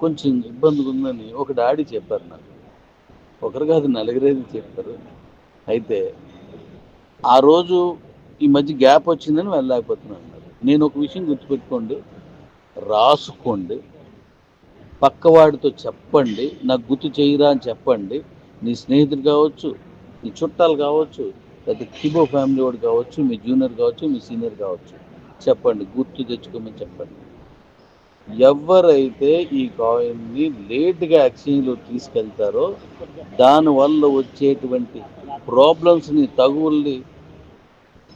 కొంచెం ఇబ్బందిగా ఉందని ఒక డాడీ చెప్పారు నాకు. ఒకరు కాదు నలుగురేది చెప్పారు. అయితే ఆ రోజు ఈ మధ్య గ్యాప్ వచ్చిందని వెళ్ళలేకపోతున్నాను అన్నారు. నేను ఒక విషయం గుర్తుపెట్టుకోండి రాసుకోండి పక్కవాడితో చెప్పండి నాకు గుర్తు చేయరా అని చెప్పండి. నీ స్నేహితుడు కావచ్చు నీ చుట్టాలు కావచ్చు లేకపోతే కిబో ఫ్యామిలీ వాడు కావచ్చు మీ జూనియర్ కావచ్చు మీ సీనియర్ కావచ్చు చెప్పండి గుర్తు తెచ్చుకోమని చెప్పండి. ఎవరైతే ఈ కాయిన్ని లేట్గా ఎక్స్చేంజ్లో తీసుకెళ్తారో దానివల్ల వచ్చేటువంటి ప్రాబ్లమ్స్ని తగువుల్ని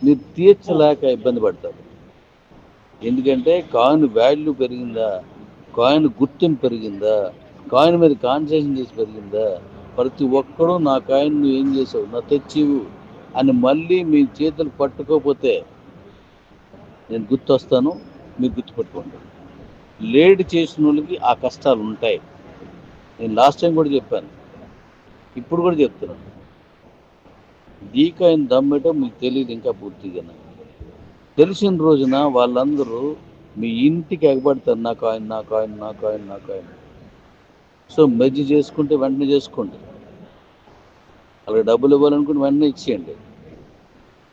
మీరు తీర్చలేక ఇబ్బంది పడతారు. ఎందుకంటే కాయిన్ వాల్యూ పెరిగిందా? కాయిన్ గుర్తింపు పెరిగిందా? కాయిన్ మీద కాన్సన్ట్రేషన్ చేసి పెరిగిందా? ప్రతి ఒక్కడూ నా కాయిన్ నువ్వు ఏం చేసావు? నా తెచ్చివు అని మళ్ళీ మీ చేతులు పట్టుకోకపోతే నేను గుర్తొస్తాను మీరు గుర్తుపెట్టుకోండి. లేట్ చేసిన వాళ్ళకి ఆ కష్టాలు ఉంటాయి నేను లాస్ట్ టైం కూడా చెప్పాను. ఇప్పుడు కూడా చెప్తున్నాను డీకాయిన్ దమ్మేటో మీకు తెలియదు ఇంకా పూర్తిగా. తెలిసిన రోజున వాళ్ళందరూ మీ ఇంటికి ఎగబడతారు నా ఆయన నా ఆయన నా ఆయన నా ఆయన. సో మెర్జ్ చేసుకుంటే వెంటనే చేసుకోండి. అలాగే డబ్బులు ఇవ్వాలనుకుంటే వెంటనే ఇచ్చేయండి.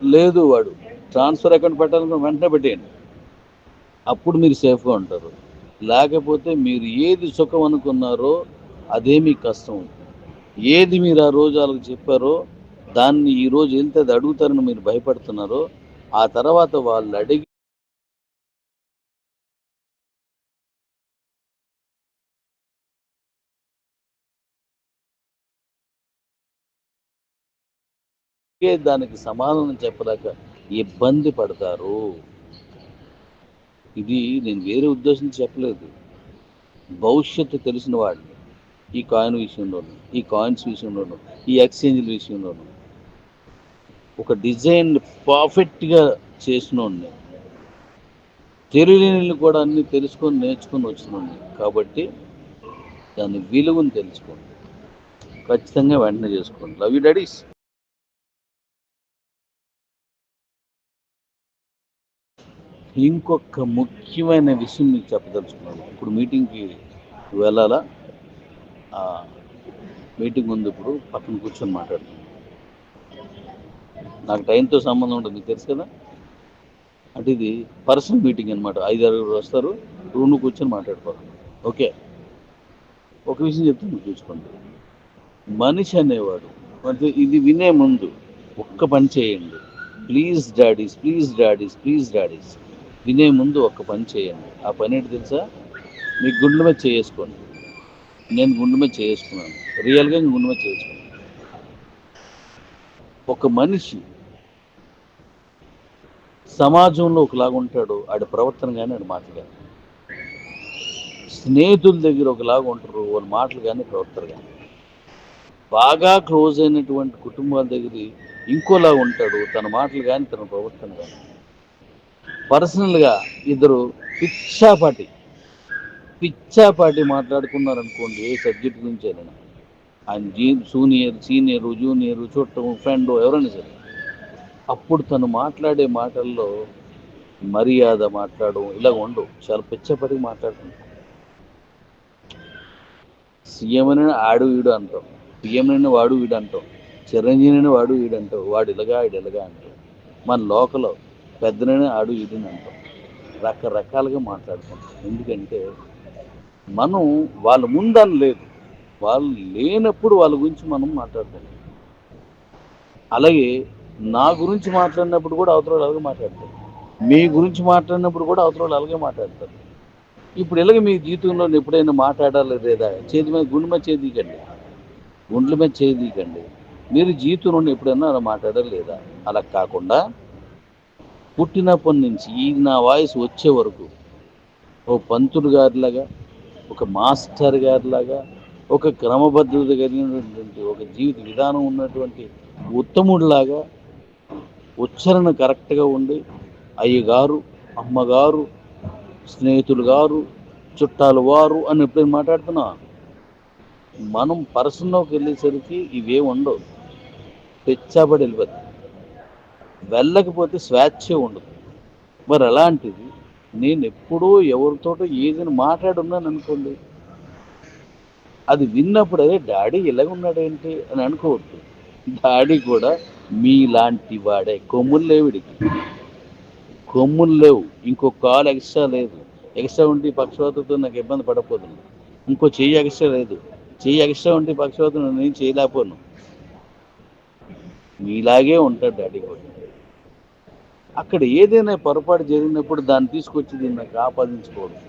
లేదు వాడు ట్రాన్స్ఫర్ అకౌంట్ పెట్టాలనుకుంటే వెంటనే పెట్టేయండి. అప్పుడు మీరు సేఫ్గా ఉంటారు. లేకపోతే మీరు ఏది సుఖం అనుకున్నారో అదే మీకు కష్టం. ఏది మీరు ఆ రోజు వాళ్ళకి చెప్పారో దాన్ని ఈరోజు ఎంత అది అడుగుతారని మీరు భయపడుతున్నారో ఆ తర్వాత వాళ్ళు అడిగి దానికి సమాధానం చెప్పలేక ఇబ్బంది పడతారు. ఇది నేను వేరే ఉద్దేశం చెప్పలేదు. భవిష్యత్తు తెలిసిన వాడిని ఈ కాయిన్ విషయంలోను ఈ కాయిన్స్ విషయంలోను ఈ ఎక్స్చేంజ్ల విషయంలోను ఒక డిజైన్ పర్ఫెక్ట్గా చేసినోడిని తెలియని కూడా అన్ని తెలుసుకొని నేర్చుకొని వచ్చినోడిని కాబట్టి దాని విలువను తెలుసుకోండి. ఖచ్చితంగా వెంటనే చేసుకోండి. లవ్ యూ డాడీస్ ఇంకొక ముఖ్యమైన విషయం మీకు చెప్పదలుచుకున్నాను. ఇప్పుడు మీటింగ్కి వెళ్ళాలా? మీటింగ్ ఉంది ఇప్పుడు పక్కన కూర్చొని మాట్లాడుతున్నాను నాకు టైంతో సంబంధం ఉంటుంది మీకు తెలుసు కదా? అంటే ఇది పర్సనల్ మీటింగ్ అనమాట ఐదు ఆరుగురు వస్తారు రూమ్ కూర్చొని మాట్లాడుకోవాలి. ఓకే. ఒక విషయం చెప్తాను మీరు చూసుకోండి. మనిషి అనేవాడు అంటే ఇది వినే ముందు ఒక్క పని చేయండి. Please daddies please daddies please daddies. తినే ముందు ఒక పని చేయండి. ఆ పని ఏంటి తెలుసా? మీ గుండె మీద చేసుకోండి నేను గుండె మీద చేసుకున్నాను రియల్గా గుండె మీద చేసుకున్నాను ఒక మనిషి సమాజంలో ఒకలాగా ఉంటాడు ఆడి ప్రవర్తన కానీ ఆడి మాటలు కానీ స్నేహితుల దగ్గర ఒకలాగా ఉంటారు వాళ్ళ మాటలు కానీ ప్రవర్తన కానీ బాగా క్లోజ్ అయినటువంటి కుటుంబాల దగ్గర ఇంకోలా ఉంటాడు తన మాటలు కానీ తన ప్రవర్తన కానీ పర్సనల్గా ఇద్దరు పిచ్చాపాటి పిచ్చాపాటి మాట్లాడుకున్నారనుకోండి ఏ సబ్జెక్ట్ గురించి అయినా. ఆయన జీ సూనియర్ సీనియర్ జూనియరు చుట్టం ఫ్రెండ్ ఎవరైనా సరే. అప్పుడు తను మాట్లాడే మాటల్లో మర్యాద మాట్లాడడం ఇలా ఉండవు. చాలా పిచ్చపడి మాట్లాడుకుంటాం. సీఎం అని ఆడు వీడు అంటాం. పిఎం అని వాడు వీడు అంటాం. చిరంజీవి అని వాడు వీడు అంటావు వాడు ఇలాగా ఆడు ఇలాగా అంటాం. మన లోకలో పెద్దనని ఆడు ఇదని అంటాం. రకరకాలుగా మాట్లాడుకుంటాం. ఎందుకంటే మనం వాళ్ళ ముందని లేదు. వాళ్ళు లేనప్పుడు వాళ్ళ గురించి మనం మాట్లాడతాం. అలాగే నా గురించి మాట్లాడినప్పుడు కూడా అవతల వాళ్ళు అలాగే మాట్లాడతారు. మీ గురించి మాట్లాడినప్పుడు కూడా అవతల వాళ్ళు అలాగే మాట్లాడతారు. ఇప్పుడు ఇలాగ మీ జీవితంలో ఎప్పుడైనా మాట్లాడాలి లేదా? చేతి మీద గుండె మీద చేదీకండి గుండెల మీద చేదీకండి మీరు జీవితంలో ఎప్పుడైనా అలా మాట్లాడాలి లేదా? అలా కాకుండా పుట్టినప్పటి నుంచి ఈ నా వాయిస్ వచ్చే వరకు ఓ పంతులు గారిలాగా ఒక మాస్టర్ గారిలాగా ఒక క్రమబద్ధత కలిగినటువంటి ఒక జీవిత విధానం ఉన్నటువంటి ఉత్తముడిలాగా ఉచ్చారణ కరెక్ట్గా ఉండి అయ్యగారు అమ్మగారు స్నేహితులు గారు చుట్టాలు వారు అని ఎప్పుడైనా మాట్లాడుతున్నా? మనం పర్సన్లోకి వెళ్ళేసరికి ఇవే ఉండవు. తెచ్చాబడి వెళ్ళిపోతుంది వెళ్ళకపోతే స్వేచ్ఛ ఉండదు. మరి అలాంటిది నేను ఎప్పుడూ ఎవరితోటో ఏదైనా మాట్లాడున్నాను అనుకోండి. అది విన్నప్పుడు అదే డాడీ ఇలాగ ఉన్నాడేంటి? అని అనుకోవద్దు. డాడీ కూడా మీలాంటి వాడే కొమ్ములు లేవిడికి కొమ్ములు లేవు. ఇంకో కాలు ఎక్స్ట్రా లేదు. ఎక్స్ట్రా ఉంటే పక్షవాతంతో నాకు ఇబ్బంది పడకపోతుంది ఇంకో చెయ్యి ఎక్స్ట్రా లేదు. చెయ్యి ఎక్స్ట్రా ఉంటే పక్షవాతం నేను చేయలేకపోను. మీలాగే ఉంటాడు డాడీ కూడా. అక్కడ ఏదైనా పొరపాటు జరిగినప్పుడు దాన్ని తీసుకొచ్చి దీన్ని నాకు ఆపాదించుకోవడం.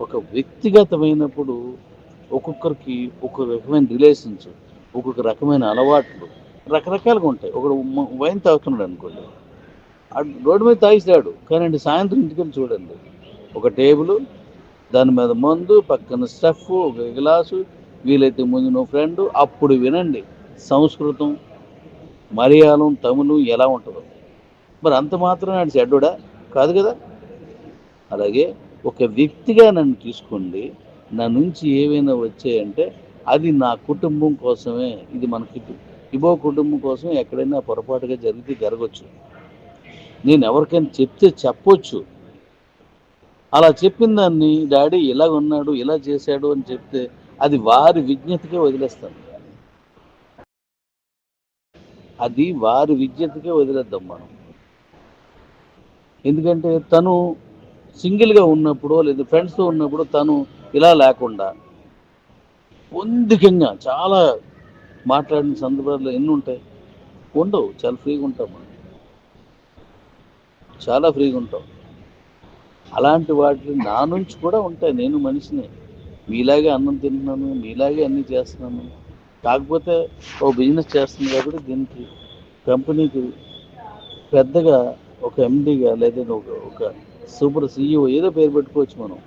ఒక వ్యక్తిగతమైనప్పుడు ఒక్కొక్కరికి ఒక్కొక్క రకమైన రిలేషన్స్ ఒక్కొక్క రకమైన అలవాట్లు రకరకాలుగా ఉంటాయి. ఒకడు వైన్ తాగుతున్నాడు అనుకోండి. రోడ్డు మీద తాగిస్తాడు కానీ సాయంత్రం ఇంటికి వెళ్ళి చూడండి. ఒక టేబుల్ దాని మీద మందు పక్కన స్టఫ్ ఒక గ్లాసు వీలైతే ముందు నువ్వు ఫ్రెండ్ అప్పుడు వినండి సంస్కృతం మలయాళం తమిళం ఎలా ఉంటుందో. మరి అంత మాత్రం నాడు చెడ్డుడా? కాదు కదా. అలాగే ఒక వ్యక్తిగా నన్ను తీసుకోండి. నా నుంచి ఏవైనా వచ్చాయంటే అది నా కుటుంబం కోసమే. ఇది మనకి ఇబో కుటుంబం కోసం ఎక్కడైనా పొరపాటుగా జరిగితే జరగచ్చు. నేను ఎవరికైనా చెప్తే చెప్పొచ్చు. అలా చెప్పిన దాన్ని డాడీ ఇలా ఉన్నాడు ఇలా చేశాడు అని చెప్తే అది వారి విజ్ఞతకే వదిలేస్తాను. అది వారి విజ్ఞతకే వదిలేద్దాం మనం. ఎందుకంటే తను సింగిల్గా ఉన్నప్పుడు లేదా ఫ్రెండ్స్తో ఉన్నప్పుడు తను ఇలా లేకుండా పొందికంగా చాలా మాట్లాడిన సందర్భాలు ఎన్ని ఉంటాయి? ఉండవు. చాలా ఫ్రీగా ఉంటాం మనం. చాలా ఫ్రీగా ఉంటాం. అలాంటి వాటిని నా నుంచి కూడా ఉంటాయి. నేను మనిషిని. మీలాగే అన్నం తింటున్నాను. మీలాగే అన్నీ చేస్తున్నాను. కాకపోతే ఓ బిజినెస్ చేస్తుంది కాబట్టి దీనికి కంపెనీకి పెద్దగా ఒక ఎండిగా లేదా ఒక ఒక సూపర్ సీఈఓ ఏదో పేరు పెట్టుకోవచ్చు మనం.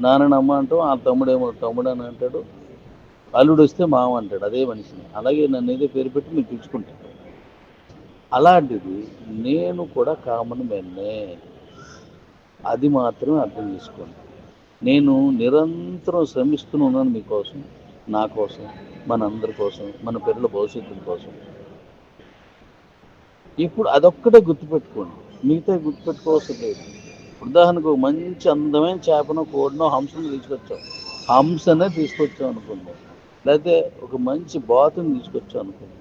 నాన్న అమ్మ అంటాం ఆ తమ్ముడేమో తమ్ముడు అని అంటాడు. అల్లుడు వస్తే మామ అంటాడు అదే మనిషిని. అలాగే నన్ను ఏదో పేరు పెట్టి మీరు పిలుచుకుంటాడు అలాంటిది నేను కూడా కామన్ మెన్నే అది మాత్రమే అర్థం చేసుకోండి. నేను నిరంతరం శ్రమిస్తూనే ఉన్నాను మీకోసం నా కోసం మన అందరి కోసం మన పిల్లల భవిష్యత్తు కోసం. ఇప్పుడు అదొక్కటే గుర్తుపెట్టుకోండి. మిగతా గుర్తుపెట్టుకోవాల్సిన లేదు. ఉదాహరణకు ఒక మంచి అందమైన చేపను కోడినో హంసను తీసుకొచ్చాం హంసనే తీసుకొచ్చాం అనుకుందాం లేకపోతే ఒక మంచి బాతుని తీసుకొచ్చాం అనుకుందాం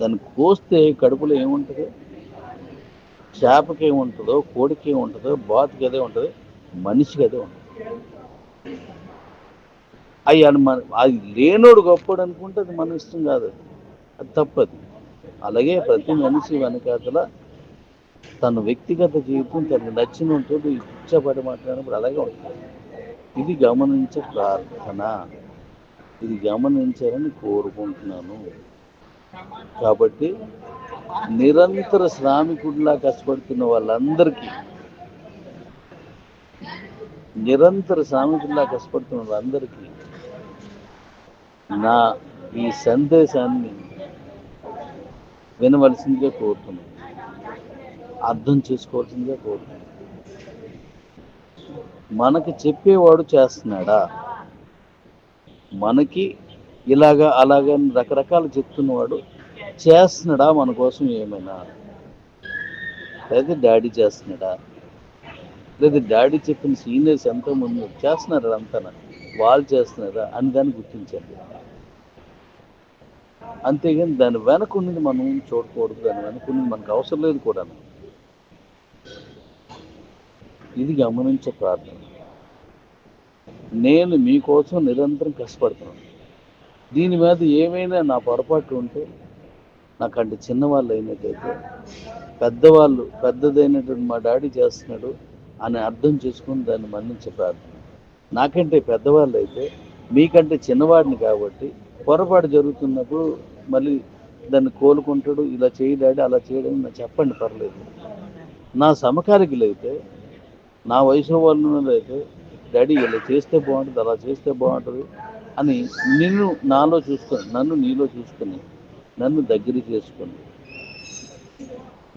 దాన్ని కోస్తే కడుపులో ఏముంటుంది? చేపకి ఏముంటుందో కోడికి ఏముంటుందో బాతుకి అదే ఉంటుంది మనిషికి అదే ఉంటుంది అవి మన అది లేనోడు గొప్పడు అనుకుంటే అది మన ఇష్టం కాదు. అది తప్పది. అలాగే ప్రతి మనిషి వెనకాతల తన వ్యక్తిగత జీవితం తనకు నచ్చిన ఉంటుంది ఇచ్చబడి మాట్లాడినప్పుడు అలాగే ఉంటుంది. ఇది గమనించే ప్రార్థన. ఇది గమనించాలని కోరుకుంటున్నాను. కాబట్టి నిరంతర శ్రామికుడిలా కష్టపడుతున్న వాళ్ళందరికీ నిరంతర శ్రామికుడిలా కష్టపడుతున్న వాళ్ళందరికీ నా ఈ సందేశాన్ని వినవలసిందిగా కోరుతున్నాను. అర్థం చేసుకోవాల్సిందిగా కోరుతున్నాను. మనకి చెప్పేవాడు చేస్తున్నాడా? మనకి ఇలాగా అలాగా రకరకాలు చెప్తున్నవాడు చేస్తున్నాడా మన కోసం ఏమైనా? లేదా డాడీ చేస్తున్నాడా? లేదా డాడీ చెప్పిన సీనియర్స్ ఎంతో చేస్తున్నారు చేస్తున్నారా అంతా వాళ్ళు చేస్తున్నారా? అని దాన్ని గుర్తించండి. అంతేగాని దాని వెనక ఉన్నది మనం చూడకూడదు దాని వెనక ఉన్నది మనకు అవసరం లేదు కూడా. ఇది గమనించే ప్రార్థన. నేను మీకోసం నిరంతరం కష్టపడుతున్నాను. దీని మీద ఏమైనా నా పొరపాటు ఉంటే నాకంటే చిన్నవాళ్ళు అయినట్టయితే పెద్దవాళ్ళు పెద్దదైనటువంటి మా డాడీ చేస్తున్నాడు అని అర్థం చేసుకుని దాన్ని మన్నించే ప్రార్థన. నాకంటే పెద్దవాళ్ళు అయితే మీకంటే చిన్నవాడిని కాబట్టి పొరపాటు జరుగుతున్నప్పుడు మళ్ళీ దాన్ని కోలుకుంటాడు ఇలా చేయడాడు డాడీ అలా చేయడం నాకు చెప్పండి పర్లేదు. నా సమకాలికలు అయితే నా వయసు వాళ్ళు అయితే డాడీ ఇలా చేస్తే బాగుంటుంది అలా చేస్తే బాగుంటుంది అని నిన్ను నాలో చూసుకొని నన్ను నీలో చూసుకొని నన్ను దగ్గర చేసుకొని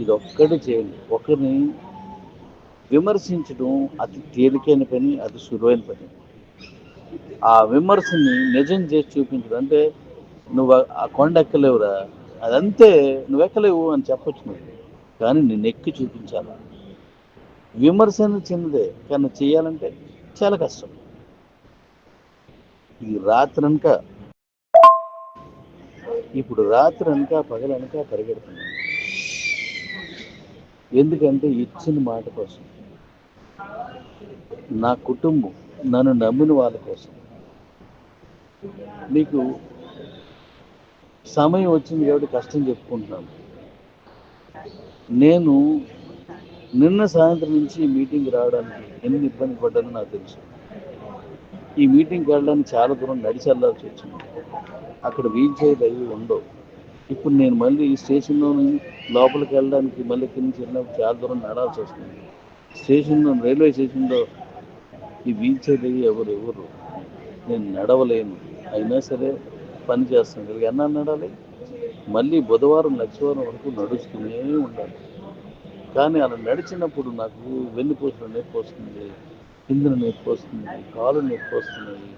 ఇది ఒక్కటి చేయండి. ఒకరిని విమర్శించడం అతి తేలికైన పని అతి సులువైన పని. ఆ విమర్శని నిజం చేసి చూపించడం అంటే నువ్వు ఆ కొండ ఎక్కలేవురా? అదంతే నువ్వు ఎక్కలేవు అని చెప్పొచ్చు నువ్వు. కానీ నేను ఎక్కి చూపించాలి? విమర్శ అనేది చిన్నదే కానీ చేయాలంటే చాలా కష్టం. ఇది రాత్రి అనక ఇప్పుడు రాత్రి అనక పగలనక పరిగెడుతున్నాను. ఎందుకంటే ఇచ్చిన మాట కోసం. నా కుటుంబం నన్ను నమ్మిన వాళ్ళ కోసం. మీకు సమయం వచ్చింది కాబట్టి కష్టం చెప్పుకుంటున్నాను. నేను నిన్న సాయంత్రం నుంచి మీటింగ్ రావడానికి ఎన్ని ఇబ్బంది పడ్డానో నాకు తెలుసు. ఈ మీటింగ్కి వెళ్ళడానికి చాలా దూరం నడిచి వెళ్ళాల్సి వచ్చింది. అక్కడ వీల్ చైర్ అవి ఉండవు. ఇప్పుడు నేను మళ్ళీ ఈ స్టేషన్లో లోపలికి వెళ్ళడానికి మళ్ళీ కింద నుంచి వెళ్ళినప్పుడు చాలా దూరం నడాల్సి వస్తుంది. స్టేషన్లో రైల్వే స్టేషన్లో ఈ వీల్ చైర్ ఎవరు ఎవరు? నేను నడవలేను. అయినా సరే పని చేస్తాను కదా. ఎన్నా నడాలి? మళ్ళీ బుధవారం లక్షవారం వరకు నడుస్తూనే ఉండాలి. కానీ అలా నడిచినప్పుడు నాకు వెన్నుపూసలు నొప్పి వస్తుంది కిందన నొప్పి వస్తుంది కాలు నొప్పి వస్తున్నాయి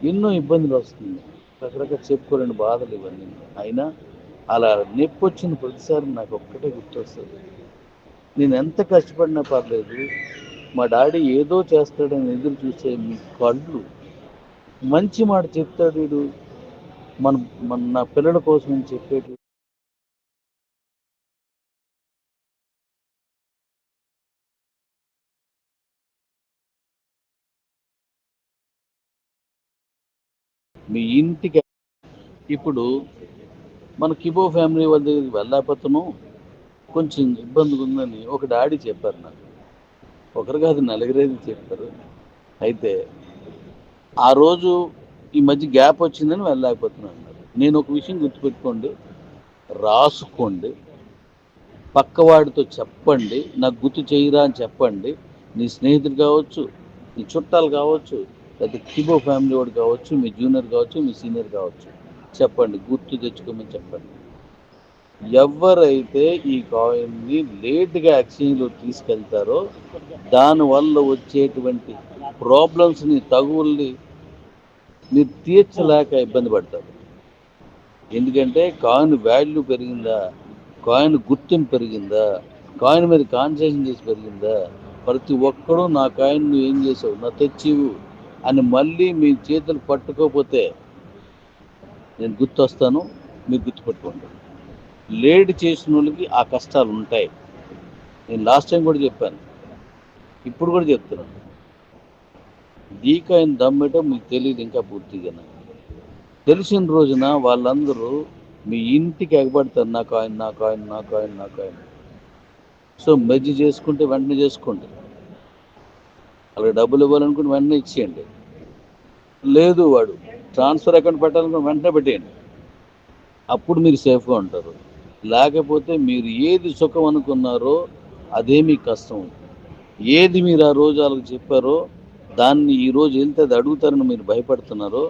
ఎన్నో ఇబ్బందులు వస్తుంది. రకరకాల చెప్పుకోలేని బాధలు ఇవన్నీ. అయినా అలా నొప్పి వచ్చిన ప్రతిసారి నాకు ఒక్కటే గుర్తొస్తుంది. నేను ఎంత కష్టపడినా పర్లేదు మా డాడీ ఏదో చేస్తాడని ఎదురు చూసే మీ కళ్ళు. మంచి మాట చెప్తాడు వీడు. మన మన నా పిల్లల కోసం అని చెప్పేటి మీ ఇంటికి ఇప్పుడు మన కిబో ఫ్యామిలీ వాళ్ళ దగ్గరికి వెళ్ళకపోతున్నాం కొంచెం ఇబ్బందిగా ఉందని ఒక డాడీ చెప్పారు నాకు. ఒకరు కాదు నలుగురేది చెప్పారు అయితే ఆ రోజు ఈ మధ్య గ్యాప్ వచ్చిందని వెళ్ళలేకపోతున్నాను అన్నారు. నేను ఒక విషయం గుర్తుపెట్టుకోండి రాసుకోండి పక్కవాడితో చెప్పండి నాకు గుర్తు చేయరా అని చెప్పండి. నీ స్నేహితుడు కావచ్చు నీ చుట్టాలు కావచ్చు లేదా కిబో ఫ్యామిలీ వాడు కావచ్చు మీ జూనియర్ కావచ్చు మీ సీనియర్ కావచ్చు చెప్పండి గుర్తు తెచ్చుకోమని చెప్పండి. ఎవరైతే ఈ కాయిన్ని లేట్గా ఎక్స్చేంజ్లో తీసుకెళ్తారో దానివల్ల వచ్చేటువంటి ప్రాబ్లమ్స్ని తగువుల్ని మీరు తీర్చలేక ఇబ్బంది పడతారు. ఎందుకంటే కాయిన్ వాల్యూ పెరిగిందా? కాయిన్ గుర్తింపు పెరిగిందా? కాయిన్ మీద కాన్సన్ట్రేషన్ చేసి పెరిగిందా? ప్రతి ఒక్కడూ నా కాయిన్ నువ్వు ఏం చేసావు? నా తెచ్చివు అని మళ్ళీ మీ చేతులు పట్టుకోకపోతే నేను గుర్తొస్తాను మీరు గుర్తుపెట్టుకోండి. లేట్ చేసిన వాళ్ళకి ఆ కష్టాలు ఉంటాయి. నేను లాస్ట్ టైం కూడా చెప్పాను. ఇప్పుడు కూడా చెప్తున్నాను. ఈ కాయిన్ మీకు తెలియదు ఇంకా పూర్తిగా. తెలిసిన రోజున వాళ్ళందరూ మీ ఇంటికి ఎగబడతారు. నా కాయిన్ నా కాయిన్ నా కాయిన్ నా కాయిన్ సో మెజ్జి చేసుకుంటే వెంటనే చేసుకోండి. వాళ్ళకి డబ్బులు ఇవ్వాలనుకుంటే వెంటనే ఇచ్చేయండి. లేదు వాడు. ట్రాన్స్ఫర్ అకౌంట్ పెట్టాలనుకుంటే వెంటనే పెట్టేయండి. అప్పుడు మీరు సేఫ్గా ఉంటారు. లేకపోతే మీరు ఏది సుఖం అనుకున్నారో అదే మీకు కష్టం. ఏది మీరు ఆ రోజు వాళ్ళకి చెప్పారో దాన్ని ఈ రోజు అది అడుగుతారని మీరు భయపడుతున్నారో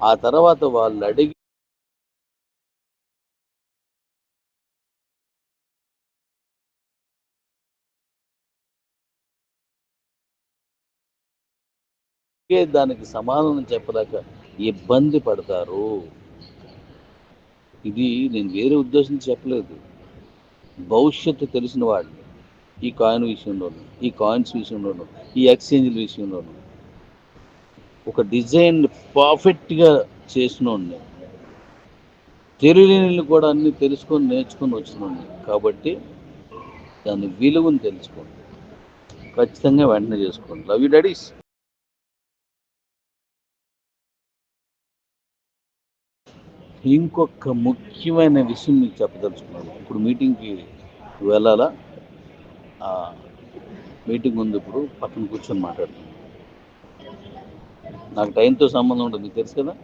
ఆ తర్వాత వాళ్ళు అడిగి దానికి సమాధానం చెప్పలేక ఇబ్బంది పడతారు. ఇది నేను వేరే ఉద్దేశం చెప్పలేదు. భవిష్యత్తు తెలిసిన వాళ్ళు ఈ కాయిన్ విషయంలోను ఈ కాయిన్స్ విషయంలోను ఈ ఎక్స్చేంజ్ల విషయంలోను ఒక డిజైన్ పర్ఫెక్ట్గా చేసినోడిని తెలియని కూడా అన్ని తెలుసుకొని నేర్చుకొని వచ్చినోడిని కాబట్టి దాని విలువను తెలుసుకోండి. ఖచ్చితంగా వెంటనే చేసుకోండి. లవ్ యూ డాడీస్ ఇంకొక ముఖ్యమైన విషయం మీకు చెప్పదలుచుకున్నాను. ఇప్పుడు మీటింగ్కి వెళ్ళాలా? మీటింగ్ ఉంది ఇప్పుడు పక్కన కూర్చొని మాట్లాడుతున్నాను నాకు టైంతో సంబంధం ఉంటుంది మీకు తెలుసు కదా?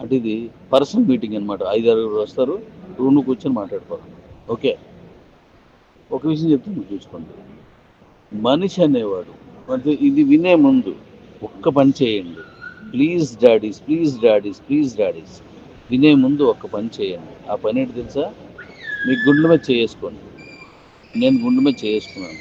అంటే ఇది పర్సనల్ మీటింగ్ అనమాట ఐదు ఆరుగురు వస్తారు రూమ్ కూర్చొని మాట్లాడుకోవాలి. ఓకే. ఒక విషయం చెప్తే మీరు చూసుకోండి. మనిషి అనేవాడు అంటే ఇది వినే ముందు ఒక్క పని చేయండి. Please daddies please daddies please daddies. వినే ముందు ఒక పని చేయండి. ఆ పని ఏంటి తెలుసా? మీ గుండె మీద చేసుకోండి నేను గుండె మీద చేసుకున్నాను